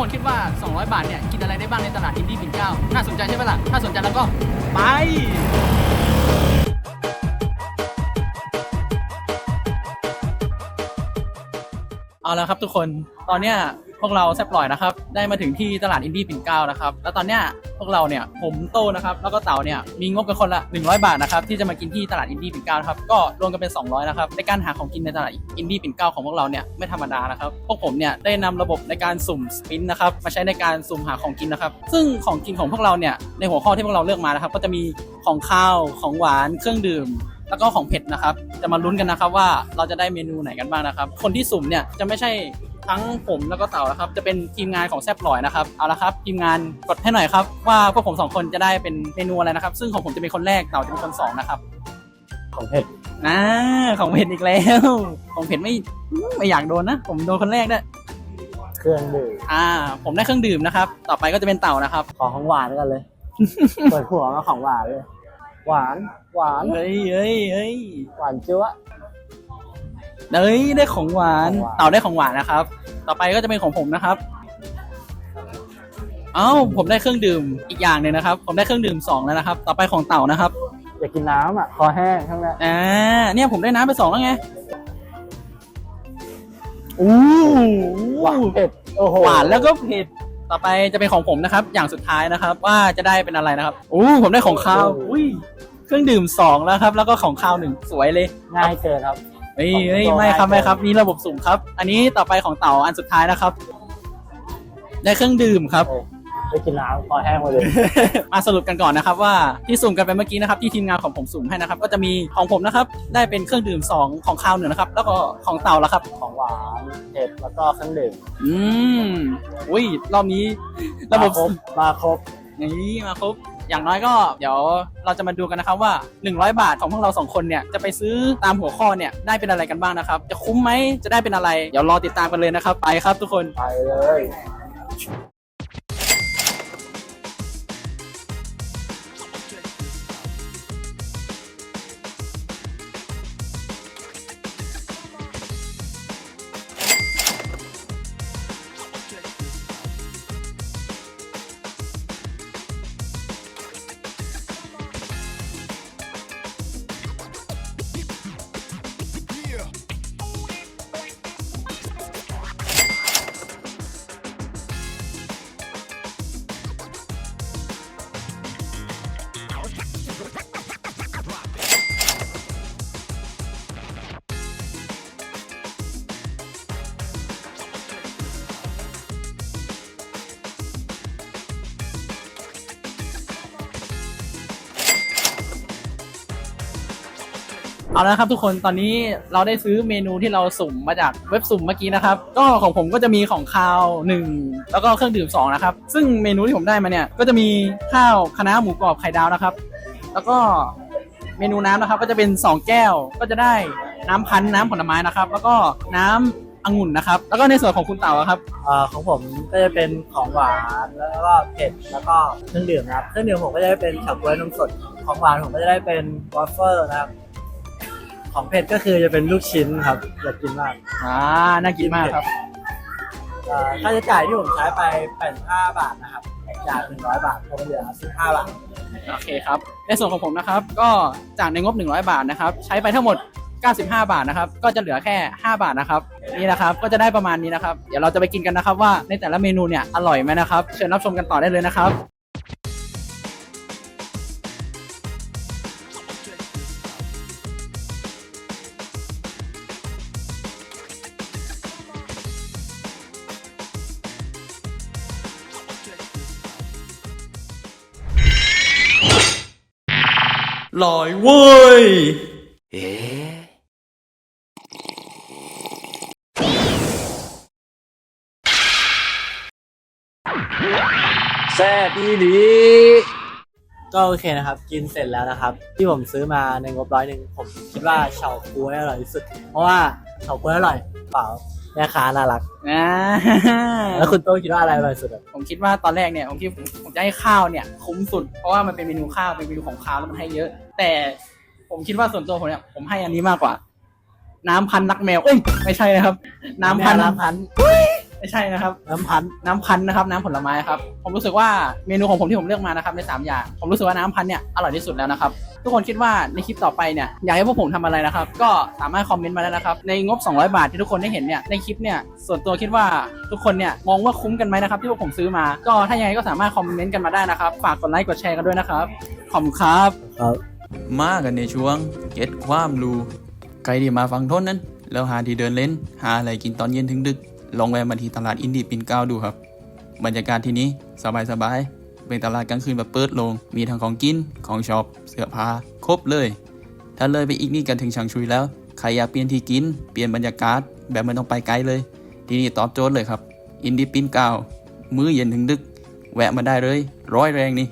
คนคิดว่า 200 บาทเนี่ยกินอะไรได้บ้างในตลาดอินดี้ปิ่นเกล้าน่าสนใจใช่ไหมล่ะ ถ้าสนใจแล้วก็ไป เอาละครับทุกคนตอนเนี้ยพวกเราแซบลอยนะครับ ได้มาถึงที่ตลาดอินดี้ปิ่นเกล้านะครับแล้วตอนเนี้ยพวกเราเนี่ยผมโตนะครับแล้วก็เต๋าเนี่ยมีงบกันคนละ 100 บาทนะครับที่จะมากินที่ตลาดอินดี้ปิ่นเกล้านะครับก็รวมกันเป็น 200นะครับในการหาของกินในตลาดอินดี้ปิ่นเกล้าของพวกเราเนี่ยไม่ธรรมดานะครับพวกผมเนี่ยได้นำระบบในการสุ่มสปินนะครับมาใช้ในการสุ่มหาของกินนะครับ ซึ่งของกินของพวกเราเนี่ยในหัวข้อที่พวกเราเลือกมานะครับ ก็จะมีของข้าวของหวานเครื่องดื่ม แล้วก็ของเผ็ดนะครับ จะมาลุ้นกันนะครับว่าเราจะได้เมนูไหนกันบ้างนะครับ คนที่สุ่มเนี่ยจะไม่ใช่ทั้งผมแล้วก็เต่านะครับ จะเป็นทีมงานของแซบลอยนะครับ เอาละครับ ทีมงานกดให้หน่อยครับ ว่าพวกผมสองคนจะได้เป็นเมนูอะไรนะครับ ซึ่งของผมจะเป็นคนแรก เต่าจะเป็นคนสองนะครับ ของเผ็ดนะของเผ็ดอีกแล้ว ของเผ็ดไม่ไม่อยากโดนนะ ผมโดนคนแรกด้วยเครื่องดื่มอ่า ผมได้เครื่องดื่มนะครับ ต่อไปก็จะเป็นเต่านะครับ ขอของหวานกันเลย เปิดหัวมาของหวานเลย หวาน หวาน เฮ้ยเฮ้ยเฮ้ยหวานจั๊วะ เฮ้ยได้ของหวาน ของหวาน เต่าได้ของหวานนะครับ ต่อไปก็จะเป็นของผมนะครับ เอ้าผมได้เครื่องดื่มอีกอย่างหนึ่งนะครับ ผมได้เครื่องดื่มสองแล้วนะครับ ต่อไปของเต่านะครับ อยากกินน้ำอะ คอแห้งข้างในอ่าเนี่ยผมได้น้ำไปสองแล้วไงอู้หวานเผ็ด โอ้โหหวานแล้วก็เผ็ด ต่อไปจะเป็นของผมนะครับ อย่างสุดท้ายนะครับ ว่าจะได้เป็นอะไรนะครับอู้ผมได้ของข้าวอุ้ยเครื่องดื่มสองแล้วครับ แล้วก็ของข้าวหนึ่งสวยเลยง่ายเกินครับเฮ้ยของเฮ้ยตัวไม่ครับง่ายไม่ครับนี่ระบบสุ่มครับ อันนี้ต่อไปของเต่าอันสุดท้ายนะครับ ได้เครื่องดื่มครับโอ้ ได้กินน้ำคอแห้งมาเลย มาสรุปกันก่อนนะครับว่าที่สุ่มกันไปเมื่อกี้นะครับที่ทีมงานของผมสุ่มให้นะครับ ก็จะมีของผมนะครับได้เป็นเครื่องดื่มสองของข้าวหนึ่งนะครับ แล้วก็ของเต่าละครับ ของหวานเผ็ดแล้วก็เครื่องดื่มอืมอุ้ยรอบนี้ระบบมาครบมาครบนี่มาครบอย่างน้อยก็เดี๋ยวเราจะมาดูกันนะครับว่า 100 บาทของพวกเราสองคนเนี่ยจะไปซื้อตามหัวข้อเนี่ยได้เป็นอะไรกันบ้างนะครับ จะคุ้มไหมจะได้เป็นอะไร เดี๋ยวรอติดตามกันเลยนะครับ ไปครับทุกคนไปเลย เอาละครับทุกคนตอนนี้เราได้ซื้อเมนูที่เราสุ่มมาจากเว็บสุ่มเมื่อกี้นะครับ ก็ของผมก็จะมีของคาวหนึ่งแล้วก็เครื่องดื่มสองนะครับ ซึ่งเมนูที่ผมได้มาเนี่ยก็จะมีข้าวคะน้าหมูกรอบไข่ดาวนะครับ แล้วก็เมนูน้ำนะครับ ก็จะเป็นสองแก้วก็จะได้น้ำพันธุ์น้ำผลไม้นะครับ แล้วก็น้ำองุ่นนะครับ แล้วก็ในส่วนของคุณเต่าอะครับ เอ่อของผมก็จะเป็นของหวานแล้วก็เผ็ดแล้วก็เครื่องดื่มนะครับเครื่องดื่มผมก็จะได้เป็นเฉาก๊วยนมสดของหวานผมก็จะได้เป็นวอฟเฟิลนะครับ ของเผ็ดก็คือจะเป็นลูกชิ้นครับอยากกินมากอ่าน่ากินมากครับเอ่อค่าใช้จ่ายที่ผมใช้ไป 85 บาทนะครับจาก100 บาทก็เหลือ 15 บาท โอเคครับในส่วนของผมนะครับก็จากในงบ 100 บาทนะครับใช้ไปทั้งหมด 95 บาทนะครับก็จะเหลือแค่ 5 บาทนะครับนี่นะครับก็จะได้ประมาณนี้นะครับ เดี๋ยวเราจะไปกินกันนะครับว่าในแต่ละเมนูเนี่ยอร่อยไหมนะครับเชิญรับชมกันต่อได้เลยนะครับ ลอยเว้ยแซ่บอีหลีก็โอเคนะครับ กินเสร็จแล้วนะครับ ที่ผมซื้อมาในงบร้อยหนึ่งผมคิดว่าเฉาก๊วยอร่อยที่สุด เพราะว่าเฉาก๊วยอร่อยเปล่า แม่ค้าน่ารัก อ่าแล้วคุณโต้คิดว่าอะไรอร่อยสุดอะผมคิดว่าตอนแรกเนี่ยผมคิดผมจะให้ข้าวเนี่ยคุ้มสุด เพราะว่ามันเป็นเมนูข้าวเป็นเมนูของข้าวแล้วมันให้เยอะ แต่ผมคิดว่าส่วนตัวผมเนี่ยผมให้อันนี้มากกว่า น้ำพันนักแมวเอ้ยไม่ใช่นะครับ น้ำพันน้ำพัน ไม่ใช่นะครับ น้ำพันธุ์น้ำพันธุ์นะครับ น้ำผลไม้ครับ ผมรู้สึกว่าเมนูของผมที่ผมเลือกมานะครับในสามอย่าง ผมรู้สึกว่าน้ำพันธุ์เนี่ยอร่อยที่สุดแล้วนะครับ ทุกคนคิดว่าในคลิปต่อไปเนี่ยอยากให้พวกผมทำอะไรนะครับ ก็สามารถคอมเมนต์มาได้นะครับ ในงบ 200 บาทที่ทุกคนได้เห็นเนี่ยในคลิปเนี่ยส่วนตัวคิดว่าทุกคนเนี่ยมองว่าคุ้มกันไหมนะครับที่พวกผมซื้อมา ก็ถ้ายังไงก็สามารถคอมเมนต์กันมาได้นะครับ ฝากกดไลค์กดแชร์กันด้วยนะครับ ขอบคุณครับ ครับ มากันในช่วงเก็ตความรู้ใครที่มาฟังทนนั้น แล้วหาที่เดินเล่น หาอะไรกินตอนเย็นถึงดึก ลองแวะมาที่ตลาดอินดี้ปิ่นเก้าดูครับ บรรยากาศที่นี้สบายๆ เป็นตลาดกลางคืนแบบเปิดโลง มีทั้งของกิน ของช็อป เสื้อผ้า ครบเลย ถ้าเลยไปอีกนี่กันถึงชางชุยแล้ว ใครอยากเปลี่ยนที่กิน เปลี่ยนบรรยากาศ แบบไม่ต้องไปไกลเลย ที่นี่ตอบโจทย์เลยครับ อินดี้ปิ่นเก้ามื้อเย็นถึงดึก แวะมาได้เลย ร้อยแรงนี่